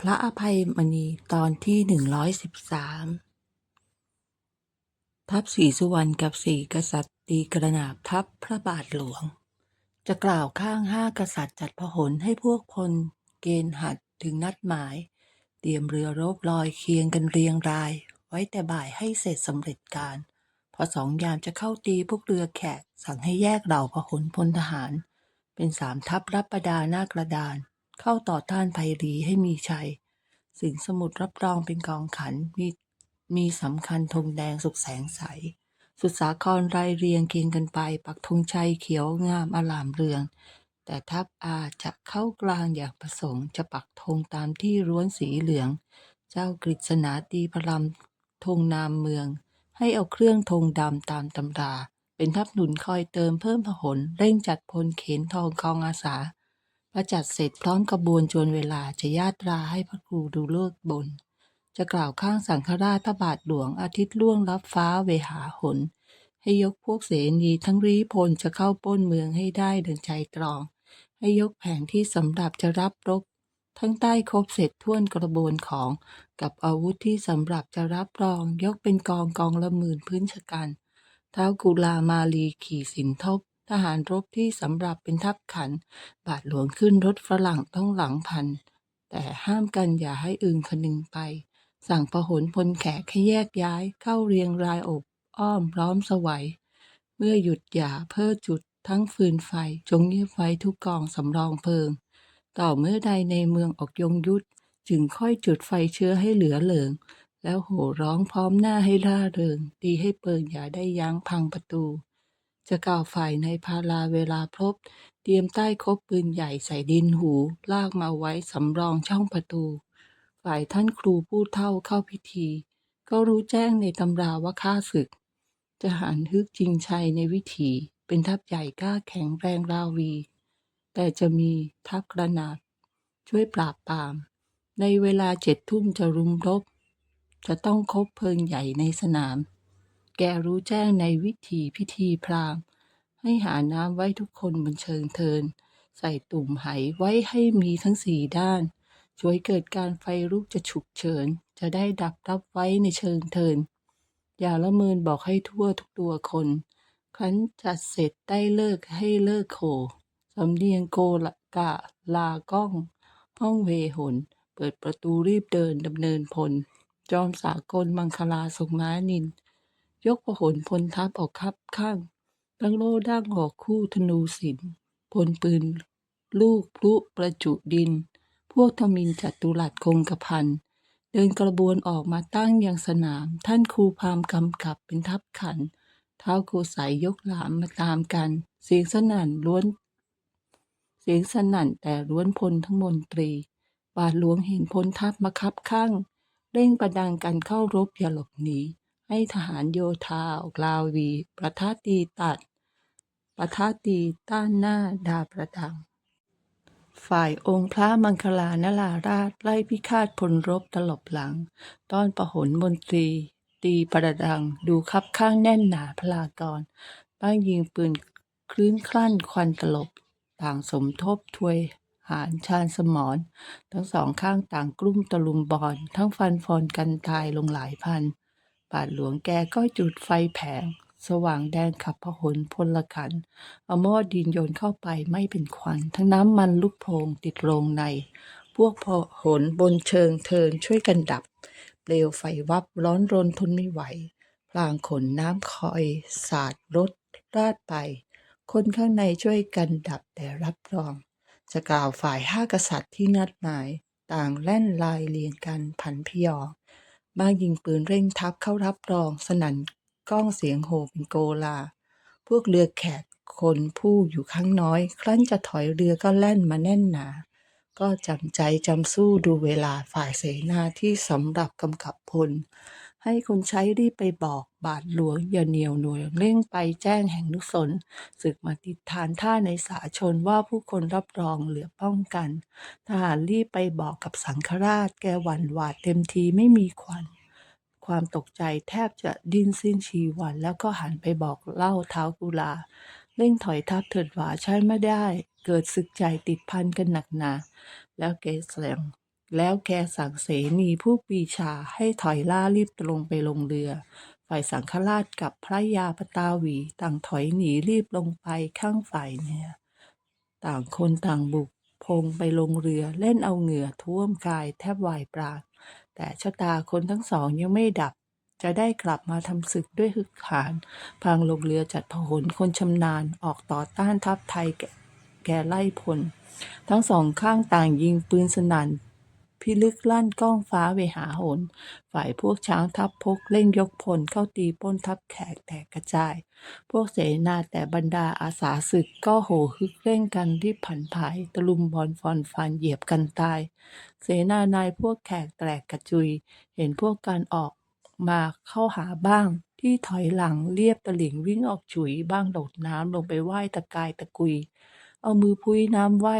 พระอภัยมณีตอนที่หนึ่งร้อยสิบสามทัพศรีสุวรรณกับสี่กษัตริย์ตีกระนาบทัพพระบาทหลวง จะกล่าวข้างห้ากษัตริย์จัดพหลให้พวกพลเกณฑ์หัดถึงนัดหมาย เตรียมเรือรบลอยเคียงกันเรียงราย ไว้แต่บ่ายให้เสร็จสำเร็จการ พอสองยามจะเข้าตีพวกเรือแขกสั่งให้แยกเหล่าพหลพลทหาร เป็นสามทัพรับประดาหน้ากระดาน เข้าต่อต้านภัยรีให้มีชัย สินสมุดรับรองเป็นกองขัน มีมีสำคัญธงแดงสุกแสงใส สุดสาครรายเรียงเคียงกันไป ปักธงชัยเขียวงามอลามเรือง แต่ทัพอาจะเข้ากลางอย่างประสงค์ จะปักธงตามที่ร้วนสีเหลือง เจ้ากฤษณาตีพรำธงนามเมือง ให้เอาเครื่องธงดำตามตำราเป็นทัพหนุนคอยเติมเพิ่มพหลเร่งจัดพลเขนทองคองอาสา พอจัดเสร็จพร้อมกระบวนจวนเวลาจะญาตราให้พระครูดูเลิกบน จะกล่าวข้างสังฆราชพระบาทหลวงอาทิตย์ล่วงรับฟ้าเวหาหน ให้ยกพวกเสนีทั้งรีพลจะเข้าป้นเมืองให้ได้ดังใจตรอง ให้ยกแผนที่สำหรับจะรับรบ ทั้งใต้ครบเสร็จท่วนกระบวนของกับอาวุธที่สำหรับจะรับรอง ยกเป็นกองกองละหมื่นพื้นชกันเท้าวกุลามาลีขี่สินทบ ทหารรบที่สำหรับเป็นทัพขัน บาทหลวงขึ้นรถฝรั่งต้องหลังพัน แต่ห้ามกันอย่าให้อึงคนึงไป สั่งพหลพลแขกให้แยกย้ายเข้าเรียงรายอบอ้อมพร้อมสวัย เมื่อหยุดอย่าเพื่อจุดทั้งฟืนไฟ จงเงียบไว้ทุกกองสำรองเพลิง ต่อเมื่อใดในเมืองออกยงยุทธจึงค่อยจุดไฟเชื้อให้เหลือเหลิงแล้วโห่ร้องพร้อมหน้าให้ร่าเริงตีให้เปิงอย่าได้ยั้งพังประตู จะกล่าวฝ่ายในพาลาเวลาพบ เตรียมใต้คบปืนใหญ่ใส่ดินหู ลากมาไว้สำรองช่องประตู ฝ่ายท่านครูผู้เท่าเข้าพิธี ก็รู้แจ้งในตำราว่าข้าศึกจะหันฮึกจริงชัยในวิถีเป็นทัพใหญ่กล้าแข็งแรงราวี แต่จะมีทัพกระนาดช่วยปราบปราม ในเวลาเจ็ดทุ่มจะรุมรบ จะต้องคบเพลิงใหญ่ในสนาม แกรู้แจ้งในวิถีพิธีพราหมณ์ ให้หาน้ำไว้ทุกคนบนเชิงเทิน ใส่ตุ่มไหไว้ให้มีทั้งสี่ด้าน ช่วยเกิดการไฟลุกจะฉุกเฉิน จะได้ดับรับไว้ในเชิงเทิน อย่าละเมินบอกให้ทั่วทุกตัวคน ครั้นจัดเสร็จได้เลิกให้เลิกโขสำเนียงโกละกะลาก้องห้องเวหน เปิดประตูรีบเดินดำเนินพล จอมสากลมังคลาทรงม้านิน ยกพหลพลทัพออกคับข้าง ตั้งโล่ดั้งออกคู่ธนูศิลป์พลปืน ลูกพลุประจุดิน พวกทมินจัตุรัสคงกระพัน เดินกระบวนออกมาตั้งยังสนาม ท่านครูพามกำกับเป็นทัพขัน เท้าโกสายยกหลามมาตามกัน เสียงสนั่นล้วน เสียงสนั่นแต่ล้วนพลทั้งมนตรี บาทหลวงเห็นพลทัพมาคับข้างเร่งประดังกันเข้ารบอย่าหลบหนี ให้ทหารโยธาออกลาวีประทะตีตัด ประทะตีต้านหน้าดาประดัง ฝ่ายองค์พระมังคลานราราชไล่พิฆาตพลรบตลบหลัง ต้อนประหลมนตรี ตีประดังดูคับข้างแน่นหนาพลากรบ้างยิงปืนคลื่นคลั่นควันตลบ ต่างสมทบถวยหารชาญสมรทั้งสองข้างต่างกลุ้มตะลุมบอลทั้งฟันฟอนกันตายลงหลายพัน บาทหลวงแกก็จุดไฟแผง สว่างแดงขับพหลพลขัน เอาหม้อดินโยนเข้าไปไม่เป็นควัน ทั้งน้ำมันลุกโพงติดโรงใน พวกพหลบนเชิงเทินช่วยกันดับ เปลวไฟวับร้อนรนทนไม่ไหว พลางขนน้ำคอยสาดรถราดไป คนข้างในช่วยกันดับแต่รับรอง จะกล่าวฝ่ายห้ากษัตริย์ที่นัดหมาย ต่างแล่นลายเรียงกันผันพยอง บ้างยิงปืนเร่งทับเข้ารับรอง สนั่นก้องเสียงโห่เป็นโกลา พวกเรือแขกคนผู้อยู่ข้างน้อย ครั้นจะถอยเรือก็แล่นมาแน่นหนา ก็จำใจจำสู้ดูเวลาฝ่ายเสนาที่สำหรับกำกับพล ให้คนใช้รีบไปบอกบาทหลวงอย่าเหนียวหน่วยเร่งไปแจ้งแห่งนุสนศึกมาติดทานท่าในสาชนว่าผู้คนรับรองเหลือป้องกัน ทหารรีบไปบอกกับสังฆราชแกหวั่นหวาดเต็มทีไม่มีควัน ความตกใจแทบจะดิ้นสิ้นชีวัน แล้วก็หันไปบอกเล่าเท้ากุลา เร่งถอยทัพเถิดหวาใช้ไม่ได้ เกิดศึกใจติดพันกันหนักหนาแล้วแกแสง แล้วแกสั่งเสนีผู้ปีชาให้ถอยล่ารีบตรงไปลงเรือ ฝ่ายสังฆราชกับพระยาปตาวีต่างถอยหนีรีบลงไปข้างฝ่ายเหนือต่างคนต่างบุกพงไปลงเรือเล่นเอาเหงื่อท่วมกายแทบวายปราณแต่ชะตาคนทั้งสองยังไม่ดับ จะได้กลับมาทำศึกด้วยฮึกขาน พางลงเรือจัดพหลคนชำนาญออกต่อต้านทัพไทยแกแก่ไล่พล ทั้งสองข้างต่างยิงปืนสนั่น พิลึกลั่นก้องฟ้าเวหาโหน ฝ่ายพวกช้างทัพพกเร่งยกพลเข้าตีป้นทัพแขกแตกกระจาย พวกเสนาแต่บรรดาอาสาศึกก็โหฮึกเร่งกันรีบผันผายตะลุมบอลฟอนฟันเหยียบกันตาย เสนานายพวกแขกแตกกระจุย เห็นพวกการออกมาเข้าหาบ้างที่ถอยหลังเรียบตะหลิ่งวิ่งออกฉุยบ้างโดดน้ำลงไปไหว้ตะกายตะกุย เอามือพุ้ยน้ำไหว้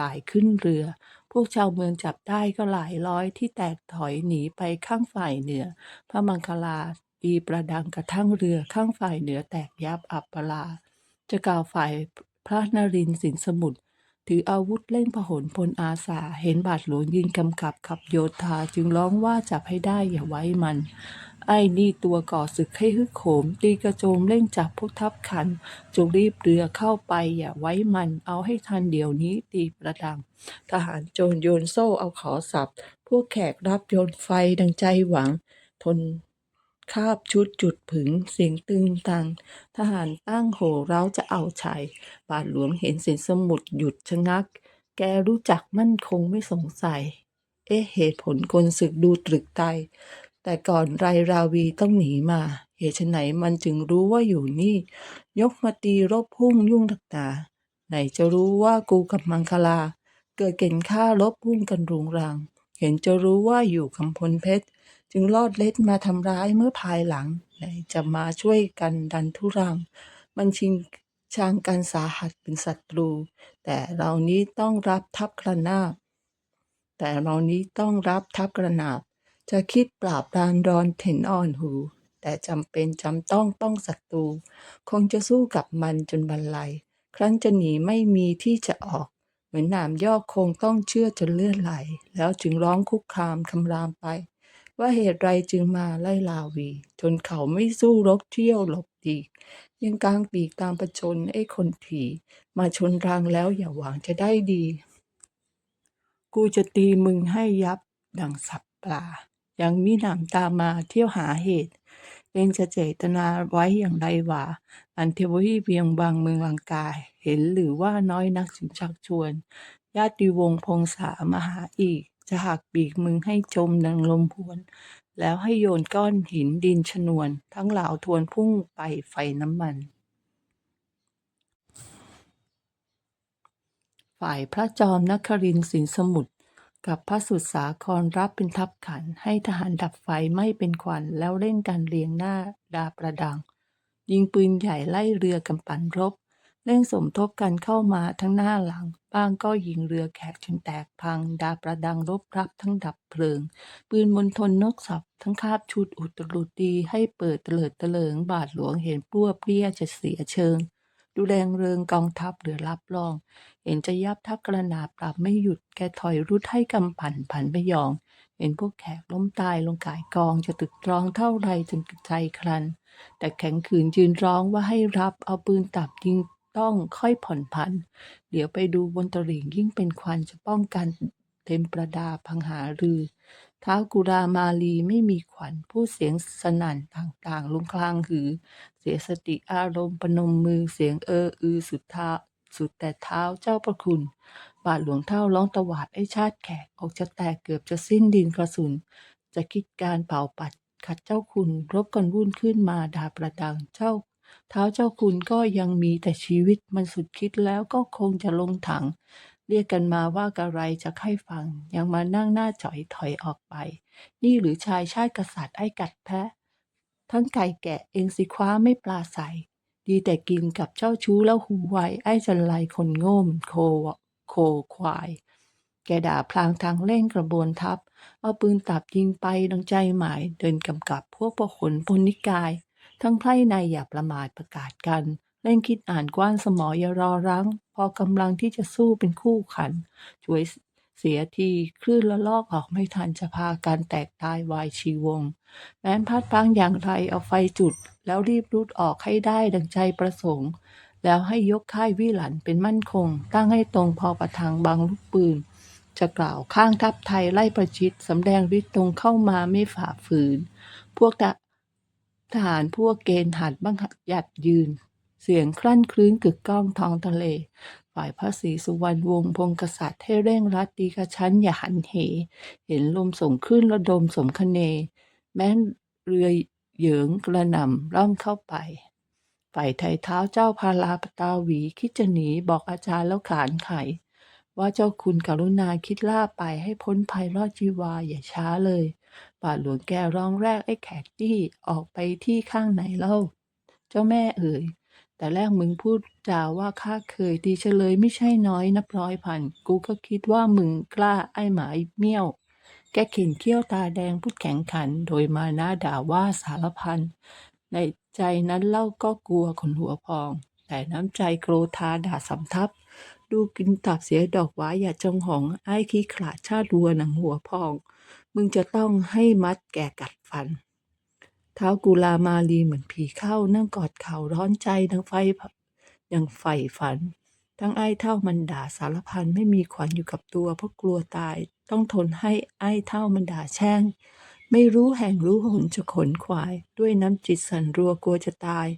ตายขึ้นเรือ พวกชาวเมืองจับได้ก็หลายร้อยที่แตกถอยหนีไปข้างฝ่ายเหนือ พระมังคลาตีประดังกระทั่งเรือข้างฝ่ายเหนือแตกยับอับปราจะกล่าวฝ่ายพระนรินสินสมุทรถืออาวุธเล่นพหลพลอาสา เห็นบาทหลวงยืนกำกับขับโยธาจึงร้องว่าจับให้ได้อย่าไว้มัน ไอ้นี่ตัวก่อศึกให้ฮึกโหม ตีกระโจมเร่งจับพวกทัพขัน จงรีบเรือเข้าไปอย่าไว้มันเอาให้ทันเดี๋ยวนี้ตีประดัง ทหารโจรโยนโซ่เอาขอสับ พวกแขกรับโยนไฟดังใจหวัง ทนคาบชุดจุดผึงเสียงตึงตัง ทหารตั้งโห่เราจะเอาชัยบาทหลวงเห็นเส้นสมุดหยุดชะงัก แกรู้จักมั่นคงไม่สงสัย เอ๊ะเหตุผลคนศึกดูตรึกไต แต่ก่อนไรราวีต้องหนีมา เหตุไฉนมันจึงรู้ว่าอยู่นี่ ยกมาตีรบพุ่งยุ่งดักตาไหนจะรู้ว่ากูกับมังคลา เกิดเก่งฆ่ารบพุ่งกันรุงรัง เห็นจะรู้ว่าอยู่คำพลเพชร จึงลอดเล็ดมาทำร้ายเมื่อภายหลัง ไหนจะมาช่วยกันดันทุรัง มันชิงช่างกันสาหัสเป็นศัตรู แต่เรานี้ต้องรับทับกระนาบ แต่เรานี้ต้องรับทับกระนาบ จะคิดปราบดานดอนเห็นอ่อนหู แต่จำเป็นจำต้องต้องศัตรู คงจะสู้กับมันจนบรรลัย ครั้นจะหนีไม่มีที่จะออก เหมือนหนามยอกคงต้องเชื่อจนเลื่อนไหล แล้วจึงร้องคุกคามคำรามไป ว่าเหตุไรจึงมาไล่ลาวี จนเขาไม่สู้รบเที่ยวหลบดีกยังกลางปีกตามประชนไอ้คนผีมาชนรังแล้วอย่าหวังจะได้ดี กูจะตีมึงให้ยับดังสับปลา ยังมีหนามตามมาเที่ยวหาเหตุ เองจะเจตนาไว้อย่างไรวะอันเทวีเวียงบางเมืองลังกาย เห็นหรือว่าน้อยนักจึงชักชวน ญาติวงพงษามาหาอีก จะหักปีกมึงให้จมดังลมพวน แล้วให้โยนก้อนหินดินชนวน ทั้งเหล่าทวนพุ่งไปไฟน้ำมันฝ่ายพระจอมนครินทร์สินสมุทร กับพระสุดสาครรับเป็นทัพขัน ให้ทหารดับไฟไม่เป็นควัน แล้วเร่งกันเรียงหน้าดาประดัง ยิงปืนใหญ่ไล่เรือกำปั่นรบเร่งสมทบกันเข้ามาทั้งหน้าหลัง บ้างก็ยิงเรือแขกจนแตกพัง ดาประดังรบรับทั้งดับเพลิง ปืนมณฑลนกสับทั้งคาบชุดอุตรุดีให้เปิดเตลิดเตลิง บาทหลวงเห็นปลัวเปรี้ยจะเสียเชิง ดูแดงเริงกองทัพเหลือรับรอง เห็นจะยับทับกระนาบปรับไม่หยุดแกถอยรุดให้กำผันผันไปยอง เห็นพวกแขกล้มตายลงกายกองจะตึกตรองเท่าไรจนใจครัน แต่แข็งขืนยืนร้องว่าให้รับเอาปืนตับยิงต้องค่อยผ่อนผัน เดี๋ยวไปดูบนตลิ่งยิ่งเป็นควันจะป้องกันเต็มประดาพังหารือ ท้าวกุรามาลีไม่มีขวัญผู้เสียงสนั่นต่างๆ ลงคลางหือ เสียสติอารมณ์ปนมมือเสียงเอออือสุดท้าสุดแต่เท้าเจ้าประคุณ บาทหลวงเท่าร้องตวาดไอ้ชาติแขกออกจะแตกเกือบจะสิ้นดินกระสุน จะคิดการเผาปัดขัดเจ้าคุณ รบกันวุ่นขึ้นมาดาประดังเจ้า เท้าเจ้าคุณก็ยังมีแต่ชีวิตมันสุดคิดแล้วก็คงจะลงถัง เรียกกันมาว่ากะไรจะใครฟัง ยังมานั่งหน้าจ่อยถอยออกไป นี่หรือชายชาติกษัตริย์ไอ้กัดแพะ ทั้งไก่แกะเองสิคว้าไม่ปลาใส ดีแต่กินกับเจ้าชู้แล้วหูไวไอ้จันไรคนโง่มโควะโคควาย แกด่าพลางทางเร่งกระบวนทัพ เอาปืนตับยิงไปดังใจหมาย เดินกำกับพวกพหลพลนิกาย ทั้งไพร่ในอย่าประมาทประกาศกัน เร่งคิดอ่านกว้านสมออย่ารอรั้ง พอกำลังที่จะสู้เป็นคู่ขัน ช่วยเสียทีคลื่นละลอกออกไม่ทันจะพากันแตกตายวายชีวง แม้นพัดพังอย่างไรเอาไฟจุด แล้วรีบรุดออกให้ได้ดังใจประสงค์ แล้วให้ยกค่ายวิหลันเป็นมั่นคง ตั้งให้ตรงพอประทังบางลูกปืน จะกล่าวข้างทัพไทยไล่ประชิดสำแดงฤทธิ์ตรงเข้ามาไม่ฝ่าฝืน พวกทหารพวกเกณฑ์หัดบังหยัดยืน เสียงคลั่นคลื้นกึกก้องท้องทะเล ฝ่ายพระศรีสุวรรณวงศ์พงศ์กษัตริย์ให้เร่งรัดดีกระชั้นอย่าหันเห เห็นลมส่งขึ้นระดมสมคเน แม้นเรือเหยิงกระหน่ำร่องเข้าไป ฝ่ายไทยเท้าเจ้าพาราปตาหวีคิดจะหนีบอกอาจารย์แล้วขานไข ว่าเจ้าคุณกรุณาคิดล่าไปให้พ้นภัยรอดชีวาอย่าช้าเลยบาทหลวงแกร้องแรกไอ้แขกตี้ออกไปที่ข้างไหนเล่า เจ้าแม่เอ่ย แต่แรกมึงพูดจาว่าข้าเคยตีเฉลยไม่ใช่น้อยนับร้อยพัน กูก็คิดว่ามึงกล้าไอ้หมายเมี่ยว แกเข็นเขี้ยวตาแดงพูดแข็งขัน โดยมาหน้าด่าว่าสารพัน ในใจนั้นเล่าก็กลัวขนหัวพอง แต่น้ำใจโกรธาด่าสำทับ ดูกินตับเสียดอกว้าอย่าจงหองไอ้ขี้ขลาดชาติรัวหนังหัวพอง มึงจะต้องให้มัดแก่กัดฟัน ท้ากุลามาลีเหมือนผีเข้านั่งกอดเข่าร้อนใจดังไฟยังใฝ่ฝัน ทั้งไอ้เท่ามันด่าสารพันไม่มีขวัญอยู่กับตัวเพราะกลัวตาย ต้องทนให้ไอ้เท่ามันด่าแช่ง ไม่รู้แห่งรู้หนจะขนควาย ด้วยน้ำจิตสันรัวกลัวจะตาย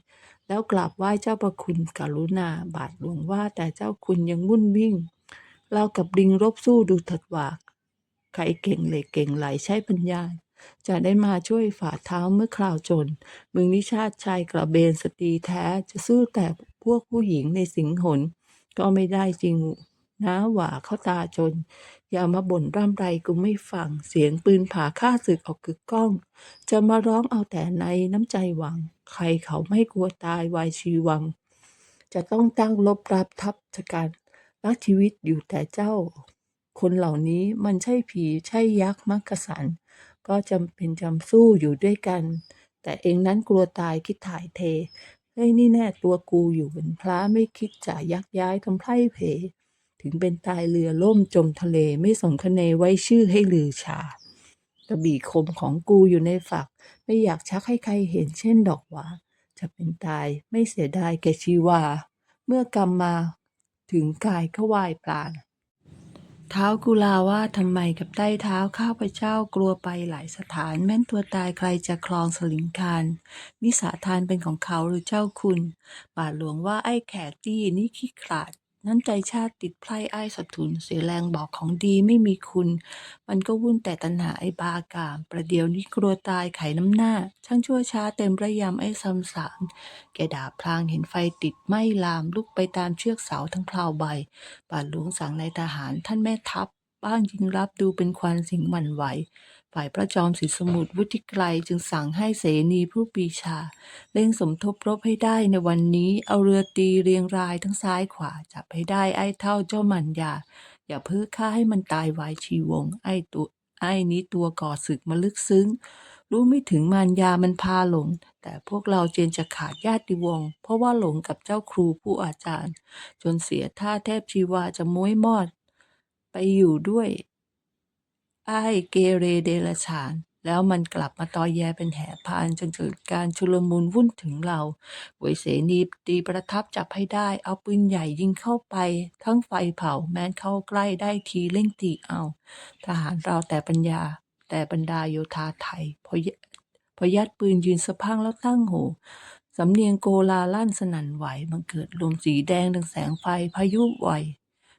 แล้วกราบไหว้เจ้าประคุณกรุณาบาทหลวงว่าแต่เจ้าคุณยังวุ่นวิ่งเรากับลิงรบสู้ดูถัดหวากใครเก่งเหล็กเก่งไหลใช้ปัญญา จะได้มาช่วยฝ่าเท้าเมื่อคราวจน มึงนิชาติชายกระเบนสตรีแท้จะสู้แต่พวกผู้หญิงในสิงหน ก็ไม่ได้จริงนะหว่าเขาตาจน อย่ามาบ่นร่ำไรกูไม่ฟังเสียงปืนผ่าฆ่าศึกออกกึกก้อง จะมาร้องเอาแต่ในน้ำใจหวัง ใครเขาไม่กลัวตายวายชีวัง จะต้องตั้งลบรับทับชะกันรักชีวิตอยู่แต่เจ้า คนเหล่านี้มันใช่ผีใช่ยักษ์มักกะสัน ก็จำเป็นจำสู้อยู่ด้วยกัน แต่เองนั้นกลัวตายคิดถ่ายเท เฮ้ยนี่แน่ตัวกูอยู่เป็นพระไม่คิดจะยักย้ายทำไพร่เพ ถึงเป็นตายเรือล่มจมทะเลไม่สนคะเนไว้ชื่อให้ลือชากระบี่คมของกูอยู่ในฝัก ไม่อยากชักให้ใครเห็นเช่นดอกหวาจะเป็นตายไม่เสียดายแกชีวา เมื่อกรรมมาถึงกายก็วายปราณเท้ากุลาว่าทำไมกับใต้เท้าข้าพเจ้ากลัวไปหลายสถาน แม่นตัวตายใครจะคลองสลิงคารมิสาทานเป็นของเขาหรือเจ้าคุณ บาทหลวงว่าไอ้แขกตี้นี่ขี้ขลาด นั้นใจชาติติดไพร่ไอ้สัทุน เสียแรงบอกของดีไม่มีคุณ มันก็วุ่นแต่ตัณหาไอ้บากาม ประเดี๋ยวนี้กลัวตายไขน้ำหน้า ช่างชั่วช้าเต็มระยำไอ้ซ้ำสางแกด่าพลางเห็นไฟติดไหม้ลามลุกไปตามเชือกเสาทั้งพลาวใบ บาทหลวงสั่งนายทหารท่านแม่ทัพบ้างยิงรับดูเป็นควันสิงหวั่นไหว ฝ่ายพระจอมศรีสมุทรวุฒิไกรจึงสั่งให้เสนีผู้ปีชาเร่งสมทบรบให้ได้ในวันนี้เอาเรือตีเรียงรายทั้งซ้ายขวาจับให้ได้ไอ้เท่าเจ้ามันยาอย่าเพิ่งฆ่าให้มันตายวายชีวง ไอ้ตัวไอ้นี้ตัวก่อศึกมาลึกซึ้ง รู้ไม่ถึงมารยามันพาหลง แต่พวกเราเจนจะขาดญาติวงศ์เพราะว่าหลงกับเจ้าครูผู้อาจารย์ จนเสียท่าแทบชีวาจะม้วยมอด ไปอยู่ด้วย ไอ้เกเรเดรฉาน แล้วมันกลับมาตอแยเป็นแห่พานจนเกิดการชุลมุนวุ่นถึงเราหวยเสนีตีประทับจับให้ได้ เอาปืนใหญ่ยิงเข้าไป ทั้งไฟเผาแม้นเข้าใกล้ได้ทีเล่งตีเอา ทหารเราแต่ปัญญา แต่บรรดาโยธาไทยพอยพอยัดปืนยืนสะพังแล้วตั้งโหสำเนียงโกลาลั่นสนั่นไหวบังเกิดลมสีแดงดังแสงไฟพายุไหว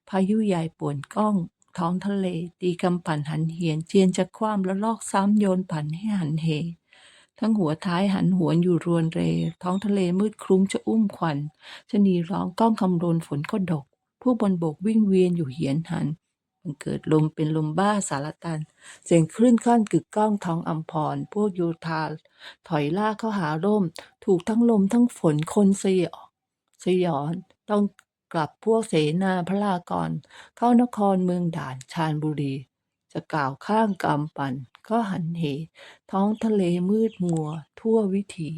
พายุใหญ่ป่วนกล้อง ท้องทะเล ตีกำปั่นหันเหียน เจียนจะคว่ำแล้วลอกซ้ำโยนปั่นให้หันเห ทั้งหัวท้ายหันหวนอยู่รวนเร ท้องทะเลมืดคลุ้งจะอุ้มควันชะนีร้องก้องคำรนฝนก็ดก ผู้บนบกวิ่งเวียนอยู่เหียนหันมันเกิดลมเป็นลมบ้าสารตัน เสียงคลื่นคลั่นกึกก้องท้องอัมพร พวกโยธาถอยล่าเข้าหาร่ม ถูกทั้งลมทั้งฝนคนสยองสยอนต้อง กลับพวกเสนาพระลากร เข้านครเมืองด่านชานบุรี จะกล่าวข้างกำปั่น ก็หันเห ท้องทะเลมืดมัวทั่ววิถี